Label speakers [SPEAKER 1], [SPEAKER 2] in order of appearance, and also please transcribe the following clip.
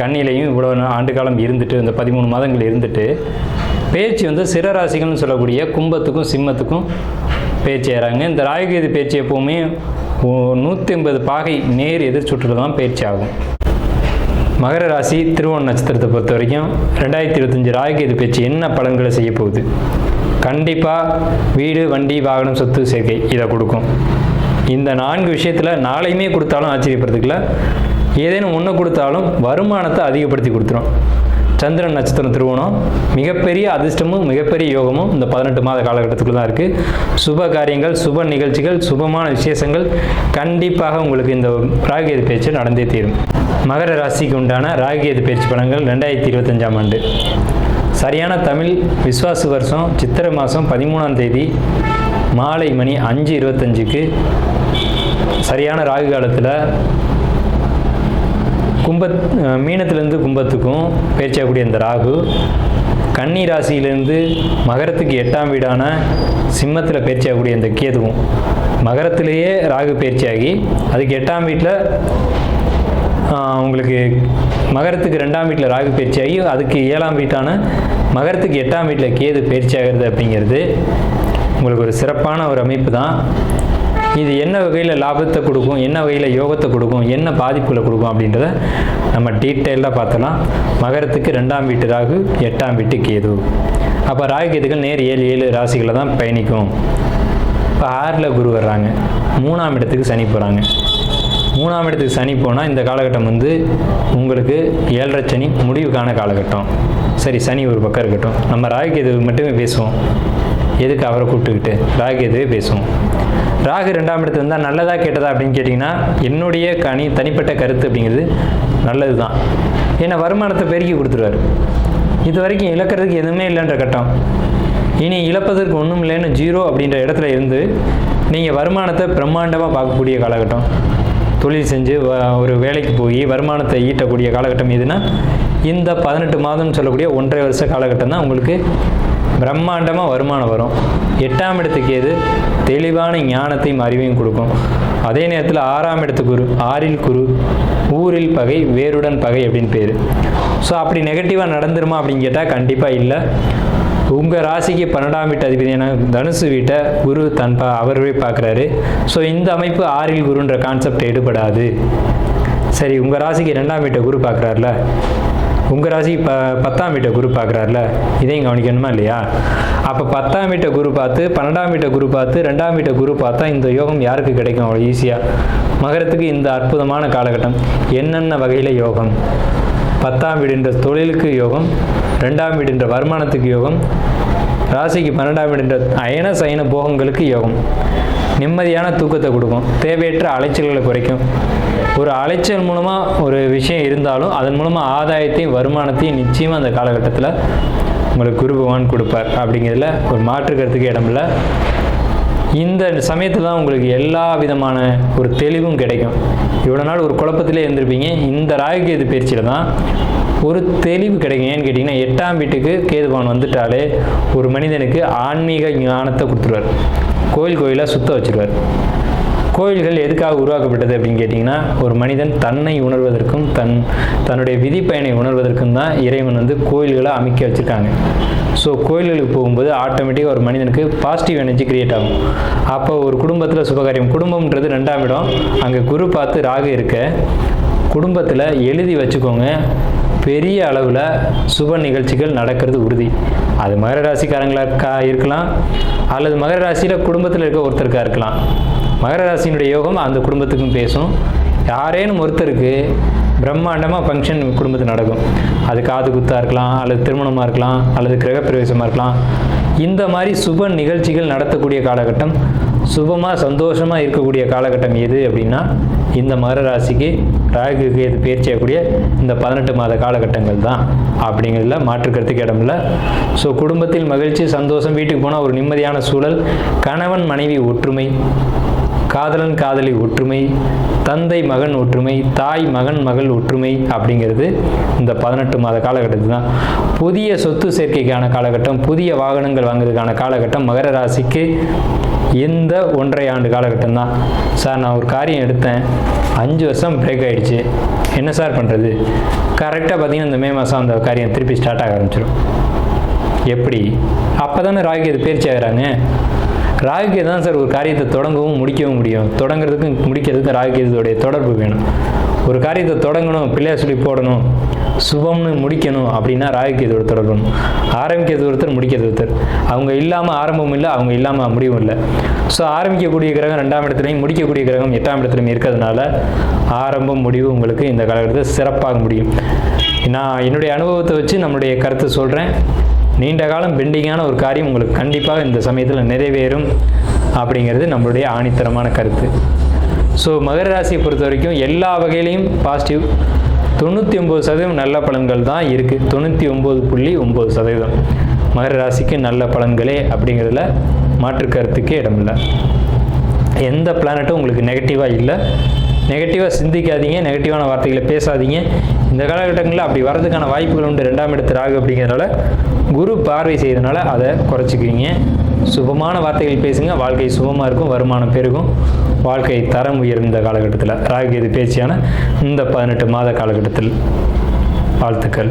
[SPEAKER 1] கண்ணிலையும் இவ்வளோ ஆண்டு காலம் இருந்துட்டு இந்த பதிமூணு மாதங்கள் இருந்துட்டு பேச்சு வந்து சிற ராசிகள்னு சொல்லக்கூடிய கும்பத்துக்கும் சிம்மத்துக்கும் பேச்சு ஏறாங்க. இந்த ராகுகேது பேச்சு எப்போவுமே நூற்றி ஐம்பது பாகை நேர் எதிர் சுற்றுல தான் பேச்சு ஆகும். மகர ராசி திருவோண நட்சத்திரத்தை பொறுத்த வரைக்கும் ரெண்டாயிரத்தி இருபத்தஞ்சி ராகுகேது பேச்சு என்ன பலன்களை செய்ய போகுது? கண்டிப்பாக வீடு வண்டி வாகனம் சொத்து சேர்க்கை இதை கொடுக்கும். இந்த நான்கு விஷயத்தில் நாளையுமே கொடுத்தாலும் ஆச்சரியப்படுறதுக்குல ஏதேனும் ஒன்று கொடுத்தாலும் வருமானத்தை அதிகப்படுத்தி கொடுத்துரும். சந்திரன் நட்சத்திரம் திருவோணம். மிகப்பெரிய அதிர்ஷ்டமும் மிகப்பெரிய யோகமும் இந்த பதினெட்டு மாத காலகட்டத்துக்குள்ள தான் இருக்குது சுப காரியங்கள் சுப நிகழ்ச்சிகள் சுபமான விசேஷங்கள் கண்டிப்பாக உங்களுக்கு இந்த ராகுகேது பேச்சு நடந்தே தீரும். மகர ராசிக்கு உண்டான ராகுகேது பேச்சு பலன்கள் ரெண்டாயிரத்தி இருபத்தஞ்சாம் ஆண்டு. சரியான தமிழ் விஸ்வாசு வருஷம் சித்திரை மாதம் பதிமூணாம் தேதி மாலை மணி அஞ்சு இருபத்தஞ்சுக்கு சரியான ராகு காலத்தில் கும்பத் மீனத்திலேருந்து கும்பத்துக்கும் பேச்சாகக்கூடிய இந்த ராகு கன்னி ராசியிலேருந்து மகரத்துக்கு எட்டாம் வீடான சிம்மத்தில் பயிற்சியாகக்கூடிய இந்த கேதுவும் மகரத்திலேயே ராகு பேர்ச்சியாகி அதுக்கு எட்டாம் வீட்டில் உங்களுக்கு மகரத்துக்கு ரெண்டாம் வீட்டில் ராகு பயிற்சியாகி அதுக்கு ஏழாம் வீட்டான மகரத்துக்கு எட்டாம் வீட்டில் கேது பயிற்சியாகிறது அப்படிங்கிறது உங்களுக்கு ஒரு சிறப்பான ஒரு அமைப்பு தான். இது என்ன வகையில் லாபத்தை கொடுக்கும் என்ன வகையில் யோகத்தை கொடுக்கும் என்ன பாதிப்புகளை கொடுக்கும் அப்படின்றத நம்ம டீட்டெயிலாக பார்த்தலாம் மகரத்துக்கு ரெண்டாம் வீட்டு ராகு எட்டாம் வீட்டு கேது. அப்போ ராகு கேதுகள் நேர் ஏழு ஏழு ராசிகளை தான் பயணிக்கும். இப்போ ஆறில் குரு வர்றாங்க. மூணாம் இடத்துக்கு சனி போகிறாங்க மூணாம் இடத்துக்கு சனி போனால் இந்த காலகட்டம் வந்து உங்களுக்கு ஏழரை சனி முடிவுக்கான காலகட்டம். சரி சனி ஒரு பக்கம் இருக்கட்டும். நம்ம ராகுகேது மட்டுமே பேசுவோம். எதுக்கு அவரை கூப்பிட்டுக்கிட்டு? ராகுகேதுவே பேசுவோம். ராகு ரெண்டாம் இடத்துல இருந்தால் நல்லதா கெட்டதா அப்படின்னு கேட்டிங்கன்னா என்னுடைய கனி தனிப்பட்ட கருத்து அப்படிங்கிறது நல்லது தான் ஏன்னா வருமானத்தை பெருக்கி கொடுத்துருவாரு. இது வரைக்கும் இழக்கிறதுக்கு எதுவுமே இல்லைன்ற கட்டம். இனி இழப்பதற்கு ஒன்றும் இல்லைன்னு ஜீரோ அப்படின்ற இடத்துல இருந்து நீங்கள் வருமானத்தை பிரம்மாண்டமாக பார்க்கக்கூடிய காலகட்டம். தொழில் செஞ்சு ஒரு வேலைக்கு போய் வருமானத்தை ஈட்டக்கூடிய காலகட்டம் எதுனா இந்த பதினெட்டு மாதம்னு சொல்லக்கூடிய ஒன்றரை வருஷ காலகட்டம் தான் உங்களுக்கு பிரம்மாண்டமாக வருமானம் வரும். எட்டாம் இடத்துக்கு எது? தெளிவான ஞானத்தையும் அறிவையும் கொடுக்கும். அதே நேரத்தில் ஆறாம் இடத்து குரு ஆறில் குரு ஊரில் பகை வேருடன் பகை அப்படின்னு பேர். ஸோ அப்படி நெகட்டிவாக நடந்துருமா அப்படின்னு கேட்டால் கண்டிப்பாக இல்லை. உங்கள் ராசிக்கு பன்னெண்டாம் வீட்டு அதிபதியான தனுசு வீட்டை குரு தன் பா அவரே பார்க்குறாரு. ஸோ இந்த அமைப்பு ஆறில் குருன்ற கான்செப்ட் எடுபடாது. சரி உங்கள் ராசிக்கு ரெண்டாம் வீட்டை குரு பார்க்குறாருல? உங்கள் ராசிக்கு ப பத்தாம் வீட்டை குரு பார்க்குறாருல? இதையும் கவனிக்கணுமா இல்லையா? அப்போ பத்தாம் வீட்டை குரு பார்த்து பன்னெண்டாம் வீட்டை குரு பார்த்து ரெண்டாம் வீட்டை குரு பார்த்தா இந்த யோகம் யாருக்கு கிடைக்கும்? அவ்வளோ ஈஸியாக மகரத்துக்கு இந்த அற்புதமான காலகட்டம். என்னென்ன வகையில் யோகம்? பத்தாம் வீடுன்ற தொழிலுக்கு யோகம் ரெண்டாம் வீடுன்ற வருமானத்துக்கு யோகம் ராசிக்கு பன்னெண்டாம் வீடுன்ற அயன சயன போகங்களுக்கு யோகம். நிம்மதியான தூக்கத்தை கொடுக்கும் தேவையற்ற அலைச்சல்களை குறைக்கும். ஒரு அலைச்சல் மூலமாக ஒரு விஷயம் இருந்தாலும் அதன் மூலமாக ஆதாயத்தையும் வருமானத்தையும் நிச்சயமாக அந்த காலகட்டத்தில் உங்களுக்கு குரு பகவான் கொடுப்பார். அப்படிங்கிறதுல ஒரு மாற்று கருத்துக்கு இந்த சமயத்தில் தான் உங்களுக்கு எல்லா விதமான ஒரு தெளிவும் கிடைக்கும். இவ்வளோ நாள் ஒரு குழப்பத்திலே இருந்திருப்பீங்க. இந்த ராகுகேது பயிற்சியில் தான் ஒரு தெளிவு கிடைக்கும். ஏன்னு கேட்டிங்கன்னா எட்டாம் வீட்டுக்கு கேதுபான் வந்துட்டாலே ஒரு மனிதனுக்கு ஆன்மீக ஞானத்தை கொடுத்துருவார். கோயில் கோயிலாக சுத்த வச்சிருவார். கோயில்கள் எதுக்காக உருவாக்கப்பட்டது அப்படின்னு கேட்டிங்கன்னா ஒரு மனிதன் தன்னை உணர்வதற்கும் தன் தன்னுடைய விதிப்பயனை உணர்வதற்கும் தான் இறைவன் வந்து கோயில்களை அமைக்க வச்சுருக்காங்க. ஸோ கோயில்களுக்கு போகும்போது ஆட்டோமேட்டிக்காக ஒரு மனிதனுக்கு பாசிட்டிவ் எனர்ஜி கிரியேட் ஆகும். அப்போ ஒரு குடும்பத்தில் சுபகாரியம் குடும்பம்ன்றது ரெண்டாம் இடம். அங்கே குரு பார்த்து ராகு இருக்க குடும்பத்தில் எழுதி வச்சுக்கோங்க பெரிய அளவில் சுப நிகழ்ச்சிகள் நடக்கிறது உறுதி. அது மகர ராசிக்காரங்களாக இருக்கலாம் அல்லது மகர ராசியில் குடும்பத்தில் இருக்க ஒருத்தருக்கா இருக்கலாம். மகர ராசியினுடைய யோகம் அந்த குடும்பத்துக்கும் பேசும். யாரேனும் ஒருத்தருக்கு பிரம்மாண்டமாக ஃபங்க்ஷன் குடும்பத்தில் நடக்கும். அது காது குத்தாக இருக்கலாம் அல்லது திருமணமாக இருக்கலாம் அல்லது கிரகப்பிரவேசமாக இருக்கலாம். இந்த மாதிரி சுப நிகழ்ச்சிகள் நடத்தக்கூடிய காலகட்டம் சுபமாக சந்தோஷமாக இருக்கக்கூடிய காலகட்டம் எது அப்படின்னா இந்த மகர ராசிக்கு ராகு பேர் பயிற்சியாகக்கூடிய இந்த பதினெட்டு மாத காலகட்டங்கள் தான். அப்படிங்கிறதுல மாற்றுக்கிறதுக்கு இடம் இல்லை. ஸோ குடும்பத்தில் மகிழ்ச்சி சந்தோஷம் வீட்டுக்கு போனால் ஒரு நிம்மதியான சூழல் கணவன் மனைவி ஒற்றுமை காதலன் காதலி ஒற்றுமை தந்தை மகன் ஒற்றுமை தாய் மகன் மகள் ஒற்றுமை அப்படிங்கிறது இந்த பதினெட்டு மாத காலகட்டத்தில் தான் புதிய சொத்து சேர்க்கைக்கான காலகட்டம் புதிய வாகனங்கள் வாங்குறதுக்கான காலகட்டம் மகர ராசிக்கு இந்த ஒன்றரை ஆண்டு காலகட்டம் தான் சார் நான் ஒரு காரியம் எடுத்தேன். அஞ்சு வருஷம் பிரேக் ஆகிடுச்சு என்ன சார் பண்ணுறது கரெக்டாக பார்த்தீங்கன்னா இந்த மே மாதம் அந்த காரியம் திருப்பி ஸ்டார்ட் ஆக ஆரம்பிச்சிடும் எப்படி? அப்போ தானே ராகு பயிற்சி ஆகிறாங்க ராகுக்கு தான் சார் ஒரு காரியத்தை தொடங்கவும் முடிக்கவும் முடியும். தொடங்குறதுக்கும் முடிக்கிறதுக்கும் ராகுகேதுடைய தொடர்பு வேணும். ஒரு காரியத்தை தொடங்கணும் பிள்ளையார் சொல்லி போடணும் சுபம்னு முடிக்கணும் அப்படின்னா ராகுகேதோட தொடர்பு ஆரம்பிக்கிறது ஒருத்தர் முடிக்கிறது ஒருத்தர். அவங்க இல்லாமல் ஆரம்பம் இல்லை அவங்க இல்லாமல் முடிவும் இல்லை. ஸோ ஆரம்பிக்கக்கூடிய கிரகம் ரெண்டாம் இடத்துலையும் முடிக்கக்கூடிய கிரகம் எட்டாம் இடத்துலையும் இருக்கிறதுனால ஆரம்பம் முடிவு உங்களுக்கு இந்த காலகட்டத்தில் சிறப்பாக முடியும். நான் என்னுடைய அனுபவத்தை வச்சு நம்மளுடைய கருத்தை சொல்கிறேன் நீண்ட காலம் பெண்டிங்கான ஒரு காரியம் உங்களுக்கு கண்டிப்பாக இந்த சமயத்தில் நிறைவேறும் அப்படிங்கிறது நம்மளுடைய ஆணித்தரமான கருத்து. ஸோ மகர ராசியை பொறுத்த வரைக்கும் எல்லா வகையிலையும் பாசிட்டிவ் தொண்ணூற்றி ஒம்பது சதவீதம் நல்ல பலன்கள் தான் இருக்குது தொண்ணூற்றி ஒம்பது புள்ளி ஒம்பது சதவீதம். மகர ராசிக்கு நல்ல பலன்களே அப்படிங்கிறதுல மாற்று கருத்துக்கே இடமில்லை. எந்த பிளானட்டும் உங்களுக்கு நெகட்டிவாக இல்லை. நெகட்டிவாக சிந்திக்காதீங்க நெகட்டிவான வார்த்தைகளை பேசாதீங்க. இந்த காலகட்டங்களில் அப்படி வரதுக்கான வாய்ப்புகள் உண்டு. ரெண்டாம் இடத்து ராகு அப்படிங்கிறதுனால குரு பார்வை செய்தனால அதை குறைச்சிக்கிறீங்க சுபமான வார்த்தைகள் பேசுங்க. வாழ்க்கை சுபமாக இருக்கும் வருமானம் பெருகும். வாழ்க்கை தரம் உயர்ந்த காலகட்டத்தில். ராகு இது பேச்சியான இந்த பதினெட்டு மாத காலகட்டத்தில் வாழ்த்துக்கள்.